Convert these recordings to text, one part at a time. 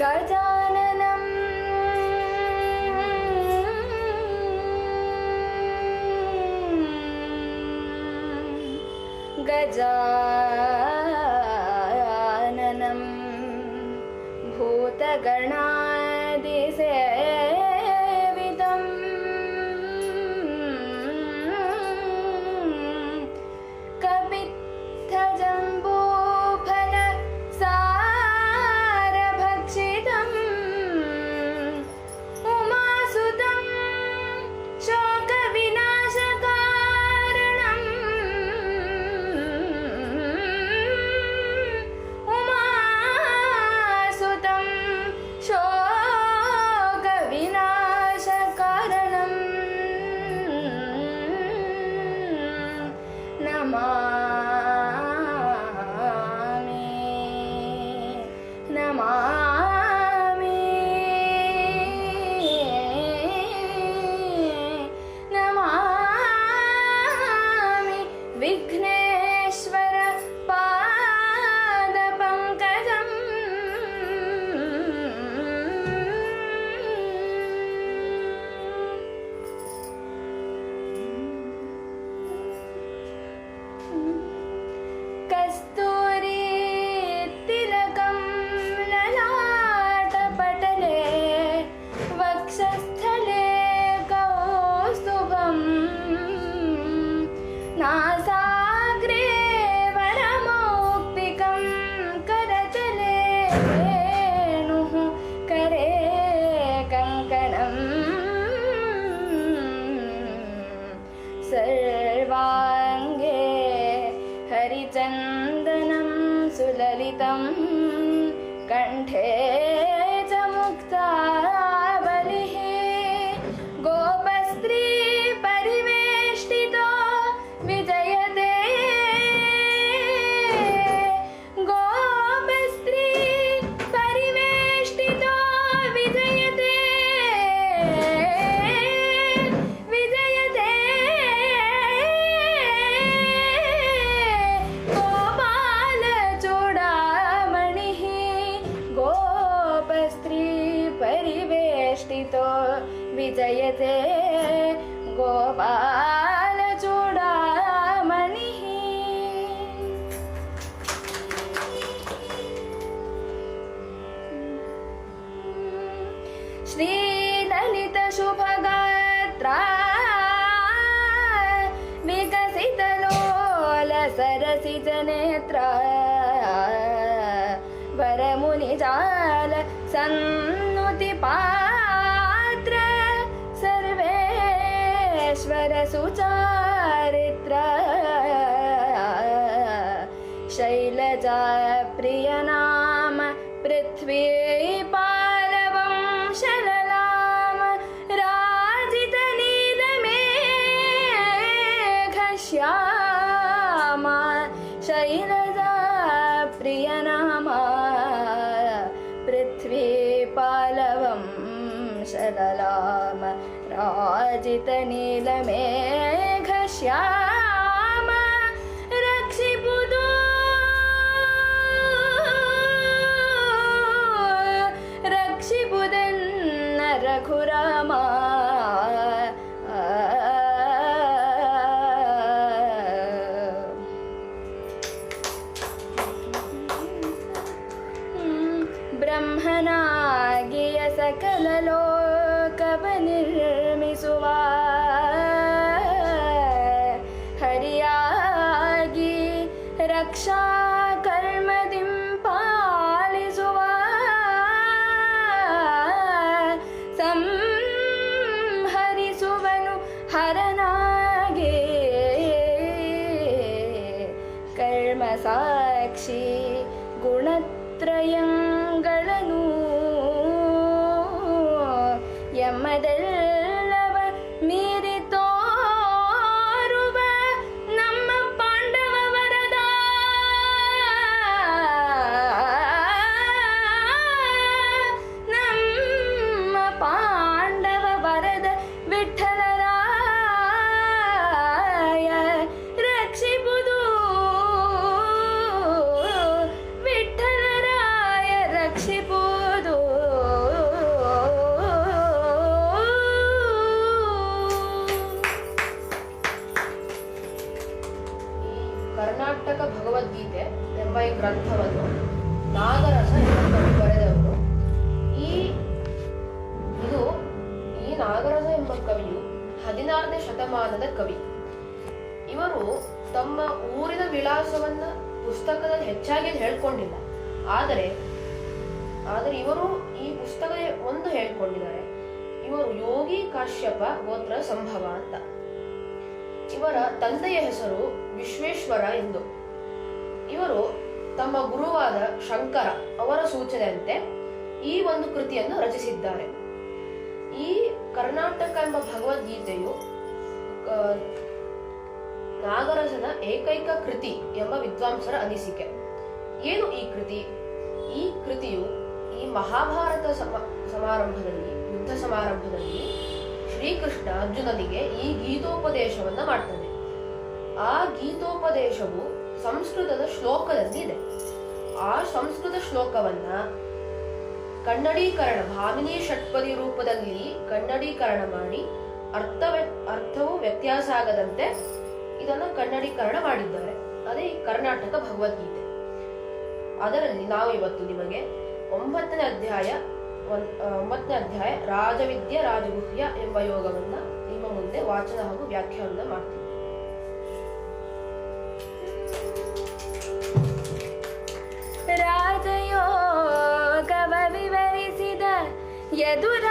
गजाननम्। गजा वेणुः करे कङ्कणं सर्वाङ्गे हरिचन्दनं सुललितं कण्ठे च मुक्तावलिः गोपस्त्री श्रीलितशुभगात्रा विकसितलोलसरसिजनेत्र वरमुनिजाल सन्नुतिपात्र सर्वेश्वर सुचारित्र शैलजा प्रियनाम पृथ्वी चललाम राजितनीलमेघश्या 买的人 ಶತಮಾನದ ಕವಿ. ಇವರು ತಮ್ಮ ಊರಿನ ವಿಳಾಸವನ್ನ ಪುಸ್ತಕದಲ್ಲಿ ಹೆಚ್ಚಾಗಿ ಹೇಳ್ಕೊಂಡಿಲ್ಲ. ಆದರೆ ಆದರೆ ಇವರು ಈ ಪುಸ್ತಕ ಒಂದು ಹೇಳ್ಕೊಂಡಿದ್ದಾರೆ. ಇವರು ಯೋಗಿ ಕಾಶ್ಯಪ ಗೋತ್ರ ಸಂಭವ ಅಂತ. ಇವರ ತಂದೆಯ ಹೆಸರು ವಿಶ್ವೇಶ್ವರ ಎಂದು. ಇವರು ತಮ್ಮ ಗುರುವಾದ ಶಂಕರ ಅವರ ಸೂಚನೆಯಂತೆ ಈ ಒಂದು ಕೃತಿಯನ್ನು ರಚಿಸಿದ್ದಾರೆ. ಈ ಕರ್ನಾಟಕ ಎಂಬ ಭಗವದ್ಗೀತೆಯು ಆ, ನಾಗರಸನ ಏಕೈಕ ಕೃತಿ ಎಂಬ ವಿದ್ವಾಂಸರ ಅನಿಸಿಕೆ. ಏನು ಈ ಕೃತಿ? ಈ ಕೃತಿಯು ಈ ಮಹಾಭಾರತ ಸಮ ಸಮಾರಂಭದಲ್ಲಿ ಯುದ್ಧ ಸಮಾರಂಭದಲ್ಲಿ ಶ್ರೀಕೃಷ್ಣ ಅರ್ಜುನನಿಗೆ ಈ ಗೀತೋಪದೇಶವನ್ನ ಮಾಡ್ತಾನೆ. ಆ ಗೀತೋಪದೇಶವು ಸಂಸ್ಕೃತದ ಶ್ಲೋಕದಲ್ಲಿ ಇದೆ ಆ ಸಂಸ್ಕೃತ ಶ್ಲೋಕವನ್ನ ಕನ್ನಡೀಕರಣ ಭಾಮಿನಿ ಷಟ್ಪದಿ ರೂಪದಲ್ಲಿ ಕನ್ನಡೀಕರಣ ಮಾಡಿ ಅರ್ಥ ಅರ್ಥವು ವ್ಯತ್ಯಾಸ ಆಗದಂತೆ ಇದನ್ನು ಕನ್ನಡೀಕರಣ ಮಾಡಿದ್ದಾರೆ. ಅದೇ ಈ ಕರ್ನಾಟಕ ಭಗವದ್ಗೀತೆ. ಅದರಲ್ಲಿ ನಾವು ಇವತ್ತು ನಿಮಗೆ ಒಂಬತ್ತನೇ ಅಧ್ಯಾಯ ಒಂಬತ್ತನೇ ಅಧ್ಯಾಯ ರಾಜವಿದ್ಯ ರಾಜಗುಹ್ಯ ಎಂಬ ಯೋಗವನ್ನ ನಿಮ್ಮ ಮುಂದೆ ವಾಚನ ಹಾಗೂ ವ್ಯಾಖ್ಯಾನ ಮಾಡ್ತೀವಿ ರಾಜಯೋಗವ ವಿವರಿಸಿದ ಯದುರಾಜವಂಶದೊಡುತ್ತಮನು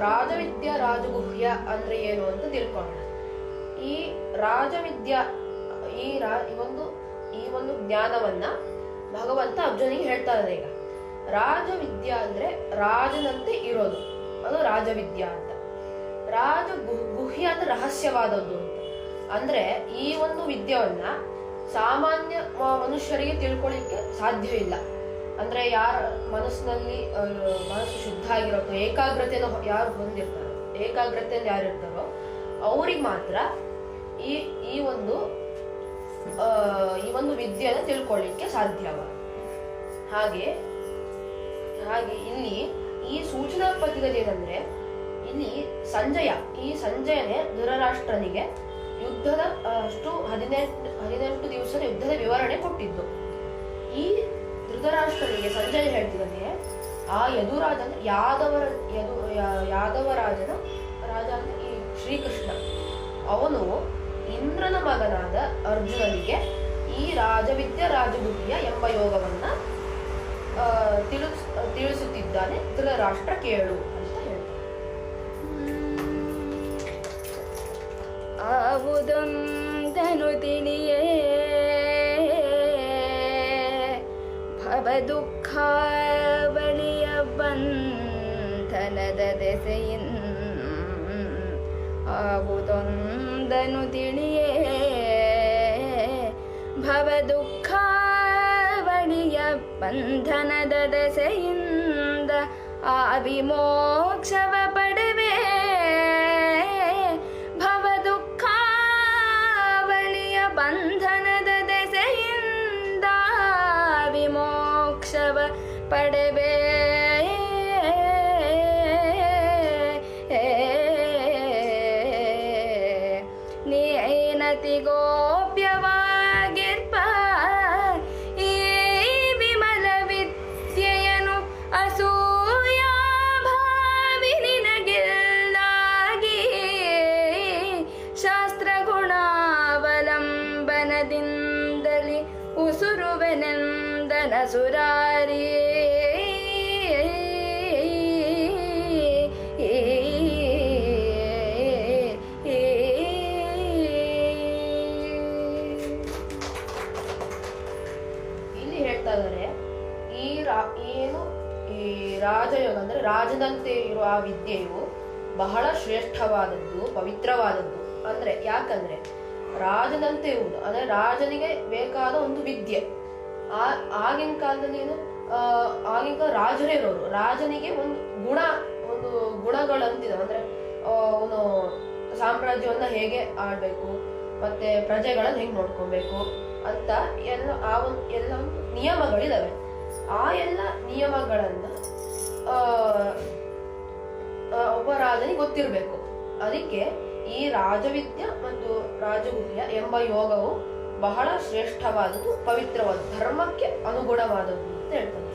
ರಾಜವಿದ್ಯಾ ರಾಜಗುಹ್ಯ ಅಂದ್ರೆ ಏನು ಅಂತ ತಿಳ್ಕೊಳ್ಳೋಣ. ಈ ರಾಜವಿದ್ಯ, ಈ ರಾ, ಈ ಒಂದು ಈ ಒಂದು ಜ್ಞಾನವನ್ನ ಭಗವಂತ ಅರ್ಜುನಿಗೆ ಹೇಳ್ತಾ ಇದ್ದಾನೆ ಈಗ. ರಾಜವಿದ್ಯ ಅಂದ್ರೆ ರಾಜನಂತೆ ಇರೋದು. ಅದು ರಾಜವಿದ್ಯಾ ಅಂತ. ರಾಜ ಗುಹ್ಯ ಅಂದ್ರೆ ರಹಸ್ಯವಾದದ್ದು ಅಂತ. ಅಂದ್ರೆ ಈ ಒಂದು ವಿದ್ಯವನ್ನ ಸಾಮಾನ್ಯ ಮನುಷ್ಯರಿಗೆ ತಿಳ್ಕೊಳ್ಳಿಕ್ಕೆ ಸಾಧ್ಯವಿಲ್ಲ ಅಂದ್ರೆ ಯಾರ ಮನಸ್ಸಿನಲ್ಲಿ ಮನಸ್ಸು ಶುದ್ಧ ಆಗಿರೋ ಏಕಾಗ್ರತೆಯನ್ನು ಯಾರು ಹೊಂದಿರ್ತಾರೋ, ಏಕಾಗ್ರತೆಯಲ್ಲಿ ಯಾರು ಇರ್ತಾರೋ, ಅವ್ರಿಗೆ ಮಾತ್ರ ಈ ಈ ಒಂದು ಈ ಒಂದು ವಿದ್ಯೆಯನ್ನು ತಿಳ್ಕೊಳ್ಳಿಕ್ಕೆ ಸಾಧ್ಯವ ಹಾಗೆ ಹಾಗೆ ಇಲ್ಲಿ ಈ ಸೂಚನಾ ಪದ್ಯದಲ್ಲಿ ಏನಂದ್ರೆ, ಇಲ್ಲಿ ಸಂಜಯ, ಈ ಸಂಜಯನೇ ಧೃತರಾಷ್ಟ್ರನಿಗೆ ಯುದ್ಧದ, ಅಷ್ಟು ಹದಿನೆಂಟು ಹದಿನೆಂಟು ದಿವಸದ ಯುದ್ಧದ ವಿವರಣೆ ಕೊಟ್ಟಿದ್ದು. ಈ ಧೃತರಾಷ್ಟ್ರನಿಗೆ ಸಂಜಯ ಹೇಳ್ತಿದ್ದಾನೆ ಆ ಯದುರಾಜನ, ಯಾದವರ, ಯದು ಯಾದವರಾಜನ ರಾಜ ಈ ಶ್ರೀಕೃಷ್ಣ. ಅವನು ಇಂದ್ರನ ಮಗನಾದ ಅರ್ಜುನನಿಗೆ ಈ ರಾಜವಿದ್ಯ ರಾಜಬುದ್ಧಿಯ ಎಂಬ ಯೋಗವನ್ನ ತಿಳಿಸ್ ತಿಳಿಸುತ್ತಿದ್ದಾನೆ. ಧೃತರಾಷ್ಟ್ರ ಕೇಳು ಅಂತ ಹೇಳ್ತಾನೆ. ಆವುದೊಂದನು ತಿಳಿಯೇ ಭವ ದುಃಖಾವಳಿಯ ಬಂಧನದ ದೆಸೆಯಿನ್ ಆವುದೊಂದನು ತಿಳಿಯೇ ಭವ ದುಃಖಾವಳಿಯ ಬಂಧನದ ದೆಸೆಯಿಂದ ಆ ವಿಮೋಕ್ಷವ ನೀನತಿಗೋಪ್ಯವಾಗಿರ್ಪ ಈ ವಿಮಲ ವಿದ್ಯೆಯನು ಅಸೂಯ ಭಾವಿ ನಿನಗಿಲ್ಲಾಗಿ ಶಾಸ್ತ್ರ ಗುಣಾವಲಂಬನದಿಂದಲಿ ಉಸುರುವೆನೆಂದನ ಸುರಾರಿಯೇ ರಾಜನಂತೆ ಇರುವ ಆ ವಿದ್ಯೆಯು ಬಹಳ ಶ್ರೇಷ್ಠವಾದದ್ದು, ಪವಿತ್ರವಾದದ್ದು. ಅಂದ್ರೆ ಯಾಕಂದ್ರೆ ರಾಜನಂತೆ ಇರುವುದು ಅಂದ್ರೆ ರಾಜನಿಗೆ ಬೇಕಾದ ಒಂದು ವಿದ್ಯೆ. ಆ ಆಗಿನ ಕಾಲದಲ್ಲಿ ಏನು ಆಗಿನ ಕಾಲ ರಾಜರೇ ಇರೋರು ರಾಜನಿಗೆ ಒಂದು ಗುಣ, ಒಂದು ಗುಣಗಳಂತಿದೆ. ಅಂದ್ರೆ ಅವನು ಸಾಮ್ರಾಜ್ಯವನ್ನ ಹೇಗೆ ಆಡ್ಬೇಕು ಮತ್ತೆ ಪ್ರಜೆಗಳನ್ನ ಹೆಂಗ್ ನೋಡ್ಕೊಬೇಕು ಅಂತ ಎಲ್ಲ, ಆ ಒಂದು ಎಲ್ಲ ನಿಯಮಗಳಿದಾವೆ. ಆ ಎಲ್ಲ ನಿಯಮಗಳನ್ನ ಒಬ್ಬ ಗೊತ್ತಿರಬೇಕು. ಅದಕ್ಕೆ ಈ ರಾಜವಿದ್ಯ ಮತ್ತು ರಾಜಗುಹ್ಯ ಎಂಬ ಯೋಗವು ಬಹಳ ಶ್ರೇಷ್ಠವಾದದ್ದು ಪವಿತ್ರವಾದ ಧರ್ಮಕ್ಕೆ ಅನುಗುಣವಾದದ್ದು ಅಂತ ಹೇಳ್ತಾನೆ